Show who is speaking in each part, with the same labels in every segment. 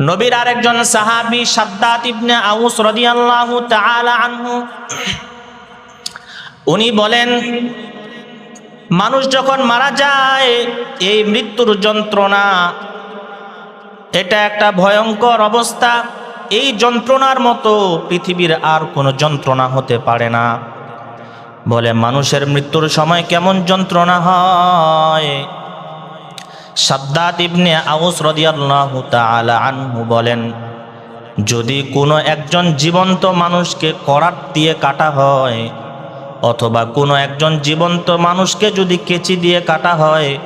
Speaker 1: নবীর আরেকজন সাহাবি সাদ্দাত ইবনে আউস রাদিয়াল্লাহু তাআলা আনহু, উনি বলেন, মানুষ যখন মারা যায়, এই মৃত্যুর যন্ত্রণা, এটা একটা ভয়ঙ্কর অবস্থা। এই যন্ত্রণার মতো পৃথিবীর আর কোনো যন্ত্রণা হতে পারে না। বলে, মানুষের মৃত্যুর সময় কেমন যন্ত্রণা হয়? সাদ্দাত ইবনে আউস রাদিয়াল্লাহু তাআলা আনহু বলেন, যদি কোনো একজন জীবন্ত মানুষকে করাত দিয়ে কাটা হয়, অথবা কোনো একজন জীবন্ত মানুষকে যদি কেচি দিয়ে কাটা হয়,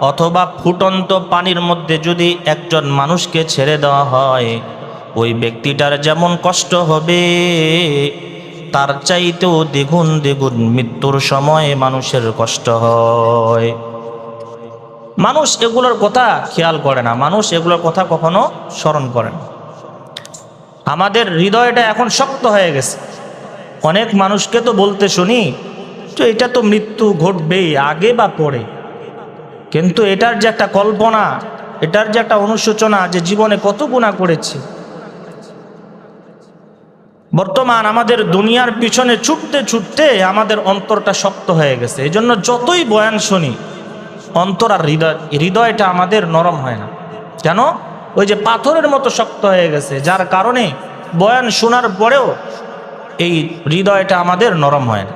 Speaker 1: অথবা ফুটন্ত পানির মধ্যে যদি একজন মানুষকে ছেড়ে দেওয়া হয়, ওই ব্যক্তিটার যেমন কষ্ট হবে, তার চাইতেও দ্বিগুণ দ্বিগুণ মৃত্যুর সময় মানুষের কষ্ট হয়। মানুষ এগুলোর কথা খেয়াল করে না। মানুষ এগুলোর কথা কখনো স্মরণ করে না। আমাদের হৃদয়টা এখন শক্ত হয়ে গেছে। অনেক মানুষকে তো বলতে শুনি, তো এটা তো মৃত্যু ঘটবেই, আগে বা পরে? কিন্তু এটার যে একটা কল্পনা, এটার যে একটা অনুশোচনা যে জীবনে কত গুণা করেছে। বর্তমান আমাদের দুনিয়ার পিছনে ছুটতে ছুটতে আমাদের অন্তরটা শক্ত হয়ে গেছে। এই জন্য যতই বয়ান শুনি অন্তর আর হৃদয় হৃদয়টা আমাদের নরম হয় না। কেন? ওই যে পাথরের মতো শক্ত হয়ে গেছে, যার কারণে বয়ান শোনার পরেও এই হৃদয়টা আমাদের নরম হয় না।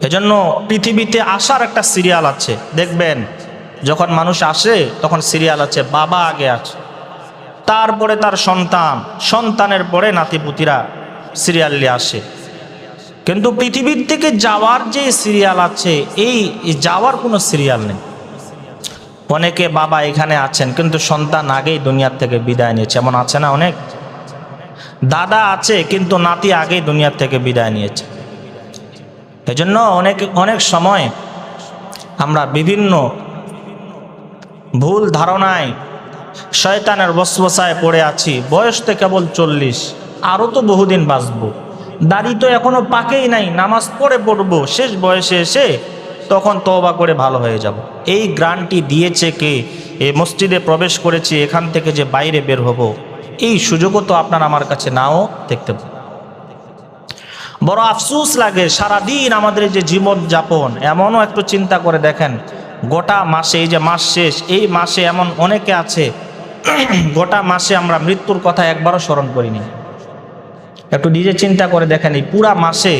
Speaker 1: এজন্য পৃথিবীতে আসার একটা সিরিয়াল আছে, দেখবেন, যখন মানুষ আসে, তখন সিরিয়াল আছে, বাবা আগে আছে। তারপরে তার সন্তান, সন্তানের পরে নাতিপুতিরা সিরিয়ালে আসে। কিন্তু পৃথিবীর থেকে যাওয়ার যে সিরিয়াল আছে, এই যাওয়ার কোনো সিরিয়াল নেই। অনেকে বাবা এখানে আছেন, কিন্তু সন্তান আগেই দুনিয়ার থেকে বিদায় নিয়েছে। এমন আছে না অনেক? দাদা আছে, কিন্তু নাতি আগেই দুনিয়ার থেকে বিদায় নিয়েছে। এজন্য অনেক অনেক সময় আমরা বিভিন্ন ভুল ধারণায় শয়তানের বসবসায় পড়ে আছি। বয়স তো কেবল চল্লিশ, আরও তো বহুদিন বাঁচব। দাড়ি তো এখনও পাকেই নাই, নামাজ পড়ে পড়ব, শেষ বয়সে এসে তখন তবা করে ভালো হয়ে যাব। এই গ্রান্টি দিয়েছে কে? এ মসজিদে প্রবেশ করেছি, এখান থেকে যে বাইরে বের হব, এই সুযোগও তো আপনার আমার কাছে নাও দেখতে বড় আফসুস লাগে, সারাদিন আমাদের যে জীবন যাপন এমনও একটু চিন্তা করে দেখেন, গোটা মাসে, এই যে মাস শেষ, এই মাসে এমন অনেকে আছে, গোটা মাসে আমরা মৃত্যুর কথা একবারও স্মরণ করিনি। একটু নিজে চিন্তা করে দেখেন এই পুরা মাসে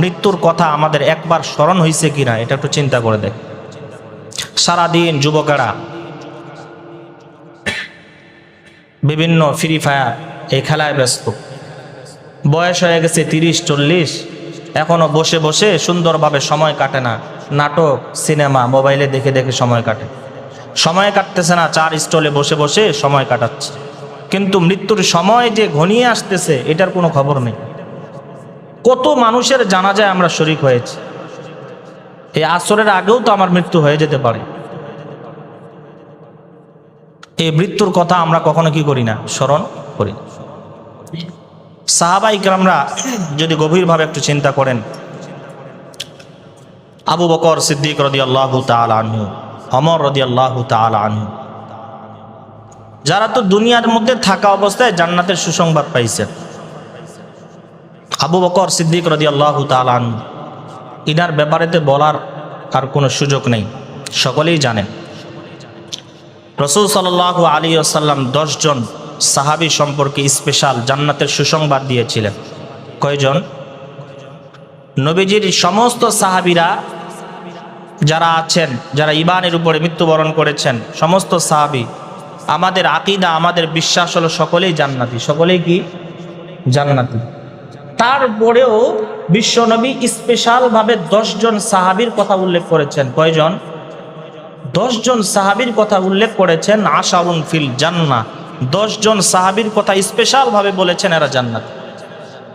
Speaker 1: মৃত্যুর কথা আমাদের একবার স্মরণ হয়েছে কিনা, এটা একটু চিন্তা করে দেখ। সারাদিন যুবকেরা বিভিন্ন ফ্রি ফায়ার এই খেলায় ব্যস্ত। বয়স হয়ে গেছে তিরিশ, চল্লিশ এখনও বসে বসে সুন্দরভাবে সময় কাটে না। নাটক, সিনেমা, মোবাইলে দেখে দেখে সময় কাটে। সময় কাটতেছে না, চার স্টলে বসে বসে সময় কাটাচ্ছে। কিন্তু মৃত্যুর সময় যে ঘনিয়ে আসতেছে, এটার কোনো খবর নেই। কত মানুষের জানা যায় আমরা শরিক হয়েছি। এই আসরের আগেও তো আমার মৃত্যু হয়ে যেতে পারে। এই মৃত্যুর কথা আমরা কখনো কি করি না, স্মরণ করি। না সাহাবা ইকরামরা যদি গভীরভাবে একটু চিন্তা করেন, আবু বকর সিদ্দিক রদি আল্লাহ আনহু অমর রদি আল্লাহ আনহু যারা তো দুনিয়ার মধ্যে থাকা অবস্থায় জান্নাতের সুসংবাদ পাইছেন আবু বকর সিদ্দিক রদি আল্লাহ আনহু, ইনার ব্যাপারেতে বলার আর কোনো সুযোগ নেই, সকলেই জানেন। রসুল সাল আলী আসাল্লাম দশজন সাহাবি সম্পর্কে স্পেশাল জান্নাতের সুসংবাদ দিয়েছিলেন। কয়জন? নবীজির সমস্ত সাহাবিরা যারা আছেন, যারা ইবানের উপরে মৃত্যুবরণ করেছেন, সমস্ত সাহাবি আমাদের আকিদা, আমাদের বিশ্বাস হলো সকলেই জান্নাতি। সকলেই কি? জান্নাতি। তারপরেও বিশ্বনবী স্পেশালভাবে দশজন সাহাবির কথা উল্লেখ করেছেন। কয়জন? দশজন সাহাবির কথা উল্লেখ করেছেন, আশাউন ফিল জান্না দশজন সাহাবির কথা স্পেশালভাবে বলেছেন, এরা জান্নাত।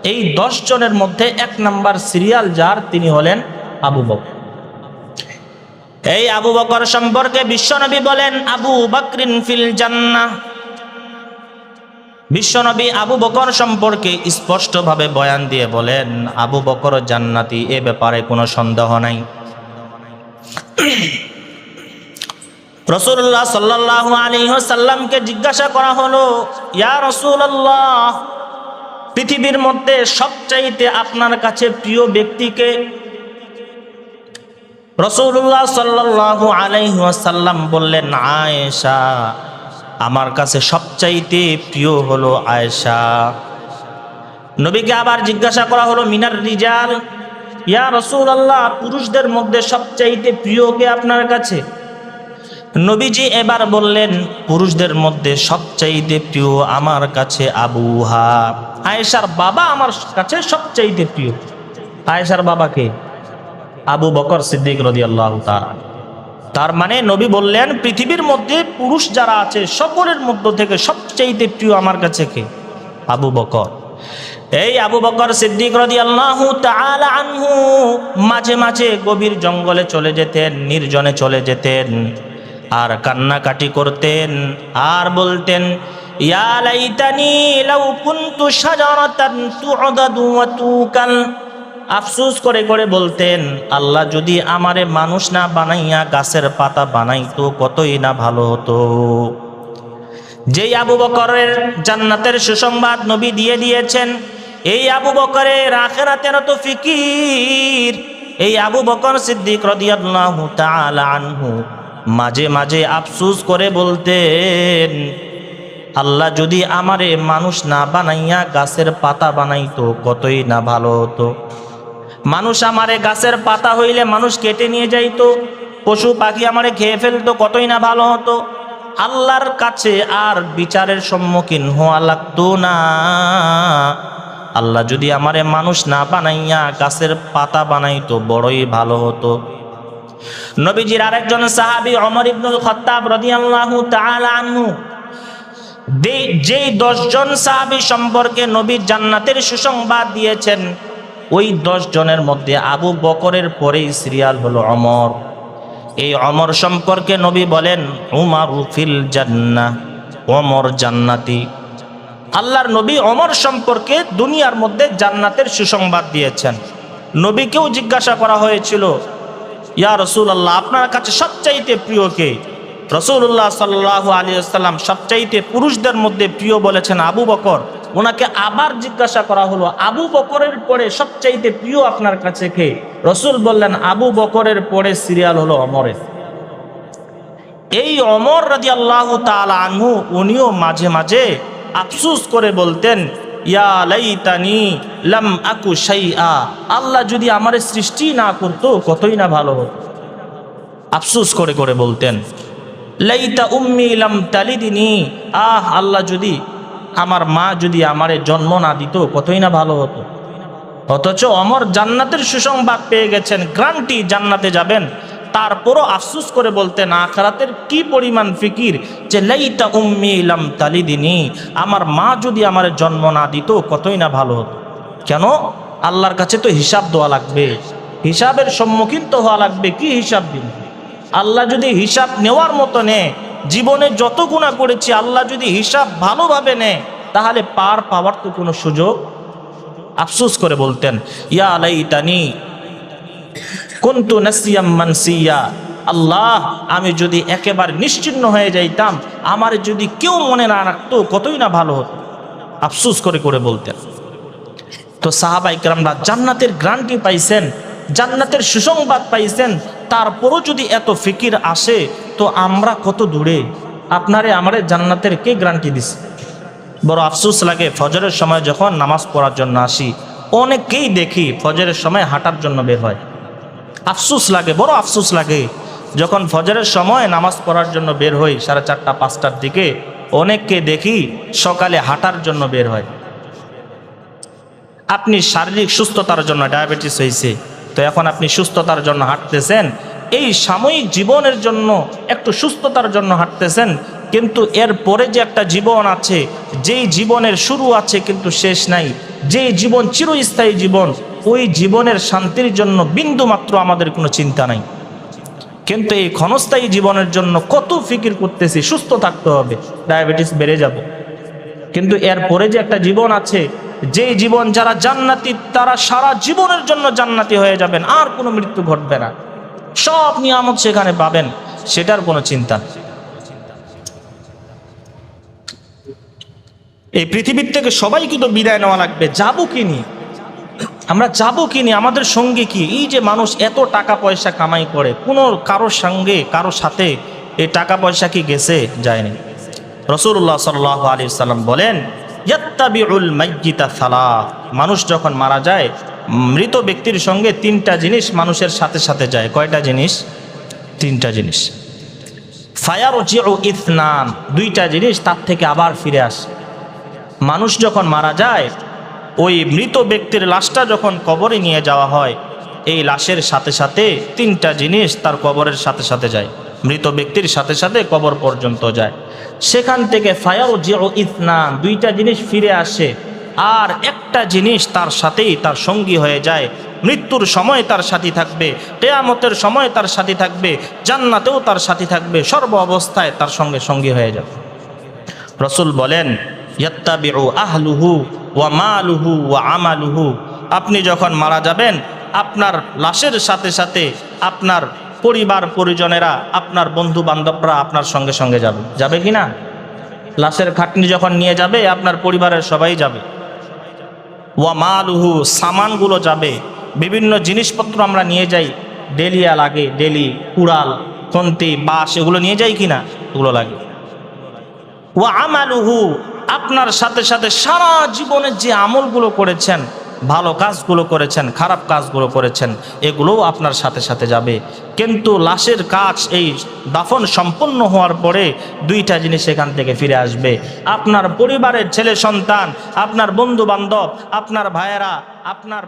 Speaker 1: এই দশ জনের মধ্যে এক নাম্বার সিরিয়াল যার, তিনি হলেন আবু বকর। এই আবু বকর সম্পর্কে বিশ্বনবী বলেন, আবু বকরিন ফিল জান্না বিশ্বনবী আবু বকর সম্পর্কে স্পষ্টভাবে বয়ান দিয়ে বলেন, আবু বকর জান্নাতি, এ ব্যাপারে কোনো সন্দেহ নাই। রসুল্লাহ সাল্লাহ আলী সাল্লামকে জিজ্ঞাসা করা হলো, ইয়া রসুল্লাহ পৃথিবীর মধ্যে সবচাইতে আপনার কাছে প্রিয় ব্যক্তিকে রসুল্লাহ সাল্লাহ আলাইসাল্লাম বললেন, আয়েশা, আমার কাছে সবচাইতে প্রিয় হলো আয়েশা। নবীকে আবার জিজ্ঞাসা করা হলো, মিনার রিজাল? ইয়া রসুল আল্লাহ পুরুষদের মধ্যে সবচাইতে প্রিয় কে আপনার কাছে? নবীজি এবার বললেন, পুরুষদের মধ্যে সবচাইতে প্রিয় আমার কাছে আবুহা আয়েশার বাবা আমার কাছে সবচাইতে প্রিয়। আয়েশার বাবাকে আবু বকর সিদ্দিক রদি আল্লাহ তার মানে নবী বললেন, পৃথিবীর মধ্যে পুরুষ যারা আছে, সকলের মধ্য থেকে সবচেয়ে প্রিয় আমার কাছে কে? আবু বকর। এই আবু বকর সিদ্দিক রদি আল্লাহ আনহু মাঝে মাঝে গভীর জঙ্গলে চলে যেতেন, নির্জনে চলে যেতেন, আর কান্নাকাটি করতেন, আর বলতেন, ইয়া লাইতানি লাউ কুনতু শাজারাতান তু'দাদু ওয়া তুকাল। আফসোস করে করে বলতেন, আল্লাহ যদি আমারে মানুষ না বানাইয়া গাছের পাতা বানাইতো, কতই না ভালো হতো। যেই আবু বকরের জান্নাতের সুসংবাদ নবী দিয়ে দিয়েছেন, এই আবু বকরের আখেরাতের তো ফিকির। এই আবু বকর সিদ্দিক রদিয়াল্লাহু তাআলা আনহু মাঝে মাঝে আফসুস করে বলতেন, আল্লাহ যদি আমারে মানুষ না বানাইয়া গাছের পাতা বানাইতো, কতই না ভালো হতো। মানুষ আমারে গাছের পাতা হইলে মানুষ কেটে নিয়ে যাইতো, পশু পাখি আমারে খেয়ে ফেলতো, কতই না ভালো হতো। আল্লাহর কাছে আর বিচারের সম্মুখীন হওয়া লাগতো না। আল্লাহ যদি আমারে মানুষ না বানাইয়া গাছের পাতা বানাইতো, বড়ই ভালো হতো। নবীজির আরেকজন সাহাবি অমর ইবনুল খত্তাব রাদিয়াল্লাহু তাআলা আনহু যেই দশজন সাহাবি সম্পর্কে নবী জান্নাতের সুসংবাদ দিয়েছেন ওই দশ জনের মধ্যে আবু বকরের পরেই সিরিয়াল হলো অমর। এই অমর সম্পর্কে নবী বলেন, উমার ফিল জান্না অমর জান্নাতি। আল্লাহর নবী অমর সম্পর্কে দুনিয়ার মধ্যে জান্নাতের সুসংবাদ দিয়েছেন। নবীকেও জিজ্ঞাসা করা হয়েছিল, ইয়া রসুল আল্লাহ আপনার কাছে সবচাইতে প্রিয় কে? রসুল্লাহ সাল্লাহ আলী আসসালাম সবচাইতে পুরুষদের মধ্যে প্রিয় বলেছেন আবু বকর। ওনাকে আবার জিজ্ঞাসা করা হলো, আবু বকরের পরে সবচাইতে প্রিয় আপনার কাছে কে? রসুল বললেন, আবু বকরের পরে সিরিয়াল হলো অমরের। এই অমর রাজি আল্লাহ আনহু উনিও মাঝে মাঝে আফসুস করে বলতেন লাম আকু আল্লাহ যদি আমার সৃষ্টি না করতো কতই না ভালো হতো। আফসুস করে করে বলতেন, লাইতা উম্মি লাম তালিদিনি, আহ, আল্লাহ যদি আমার মা যদি আমারে জন্ম না দিত, কতই না ভালো হতো? অথচ অমর জান্নাতের সুসংবাদ পেয়ে গেছেন গ্রান্টি জান্নাতে যাবেন। তারপরও আফসুস করে বলতেন, আখরাতের কি পরিমাণ ফিকির যে লাইতা উম্মি ইলাম তালিদিনী, আমার মা যদি আমার জন্ম না দিত, কতই না ভালো হতো? কেন? আল্লাহর কাছে তো হিসাব দেওয়া লাগবে। হিসাবের সম্মুখীন তো হওয়া লাগবে, কি হিসাব দিন আল্লাহ যদি হিসাব নেওয়ার মতো নেয় জীবনে যত গুণা করেছি, আল্লাহ যদি হিসাব ভালোভাবে নেয়, তাহলে পার পাওয়ার তো কোনো সুযোগ আফসুস করে বলতেন, ইয়া আলাইতানি কুন্তু নাসিয়াম মানসিয়া। আল্লাহ, আমি যদি একেবারে নিশ্চিন্ন হয়ে যাইতাম, আমার যদি কেউ মনে না রাখতো, কতই না ভালো হতো। আফসুস করে করে বলতেন। তো সাহাবা ইকরামরা জান্নাতের গ্রান্টি পাইছেন, জান্নাতের সুসংবাদ পাইছেন, তারপরও যদি এত ফিকির আসে তো আমরা কত দূরে? আপনারে আমারে জান্নাতের কে গ্রান্টি দিছে? বড় আফসোস লাগে ফজরের সময় যখন নামাজ পড়ার জন্য আসি, অনেকেই দেখি ফজরের সময় হাঁটার জন্য বের হয়। আফসোস লাগে, বড় আফসোস লাগে। যখন ফজরের সময় নামাজ পড়ার জন্য বের হই, সাড়ে চারটা, পাঁচটার দিকে, অনেককে দেখি সকালে হাঁটার জন্য বের হয়। আপনি শারীরিক সুস্থতার জন্য ডায়াবেটিস হয়েছে তো এখন আপনি সুস্থতার জন্য হাঁটতেছেন এই সাময়িক জীবনের জন্য একটু সুস্থতার জন্য হাঁটতেছেন, কিন্তু এর পরে যে একটা জীবন আছে, যেই জীবনের শুরু আছে কিন্তু শেষ নাই, যেই জীবন চিরস্থায়ী জীবন, ওই জীবনের শান্তির জন্য বিন্দু মাত্র আমাদের কোনো চিন্তা নাই। কিন্তু এই ক্ষণস্থায়ী জীবনের জন্য কত ফিকির করতেছি, সুস্থ থাকতে হবে, ডায়াবেটিস বেড়ে যাব। কিন্তু এর পরে যে একটা জীবন আছে, যেই জীবন যারা জান্নাতি, তারা সারা জীবনের জন্য জান্নাতি হয়ে যাবেন, আর কোনো মৃত্যু ঘটবে না। সব নিয়ামত সেখানে পাবেন, সেটার কোনো চিন্তা এই পৃথিবীর থেকে সবাই কিন্তু বিদায় নেওয়া লাগবে। যাব কি নিয়ে? আমরা যাব কি নিয়ে? আমাদের সঙ্গে কি? এই যে মানুষ এত টাকা পয়সা কামাই করে, কোনো কারোর সঙ্গে, কারও সাথে এই টাকা পয়সা কি গেছে? যায়নি। রসুল্লাহ সাল আলী সাল্লাম বলেন সালাহ মানুষ যখন মারা যায় মৃত ব্যক্তির সঙ্গে তিনটা জিনিস মানুষের সাথে সাথে যায়। কয়টা জিনিস? তিনটা জিনিস। ফায়ার ও ইথনান, দুইটা জিনিস তার থেকে আবার ফিরে আসে। মানুষ যখন মারা যায়, ওই মৃত ব্যক্তির লাশটা যখন কবরে নিয়ে যাওয়া হয়, এই লাশের সাথে সাথে তিনটা জিনিস তার কবরের সাথে সাথে যায়। মৃত ব্যক্তির সাথে সাথে কবর পর্যন্ত যায়। সেখান থেকে ফায়ার ও ইথনান, দুইটা জিনিস ফিরে আসে। আর একটা জিনিস তার সাথেই তার সঙ্গী হয়ে যায়। মৃত্যুর সময় তার সাথী থাকবে, কেয়ামতের সময় তার সাথী থাকবে, জান্নাতেও তার সাথী থাকবে, সর্ব অবস্থায় তার সঙ্গে সঙ্গী হয়ে যাবে। রসুল বলেন আহলুহু ওয়া মালুহু ওয়া আমালুহু। আপনি যখন মারা যাবেন, আপনার লাশের সাথে সাথে আপনার পরিবার পরিজনেরা, আপনার বন্ধু বান্ধবরা আপনার সঙ্গে সঙ্গে যাবে। যাবে কি না? লাশের খাটনি যখন নিয়ে যাবে, আপনার পরিবারের সবাই যাবে। ওয়া মালুহু, সামানগুলো যাবে। বিভিন্ন জিনিসপত্র আমরা নিয়ে যাই। ডেলিয়া লাগে, ডেলি, কুড়াল, খন্তি, বাঁশ, এগুলো নিয়ে যাই কি না এগুলো লাগে। ওয়া আমালুহু, আপনার সাথে সাথে সারা জীবনের যে আমলগুলো করেছেন ভালো কাজগুলো করেছেন, খারাপ কাজগুলো করেছেন, এগুলোও আপনার সাথে সাথে যাবে। কিন্তু লাশের কাজ এই দাফন সম্পন্ন হওয়ার পরে দুইটা জিনিস এখান থেকে ফিরে আসবে। আপনার পরিবারের ছেলে সন্তান, আপনার বন্ধু বান্ধব আপনার ভাইয়েরা, আপনার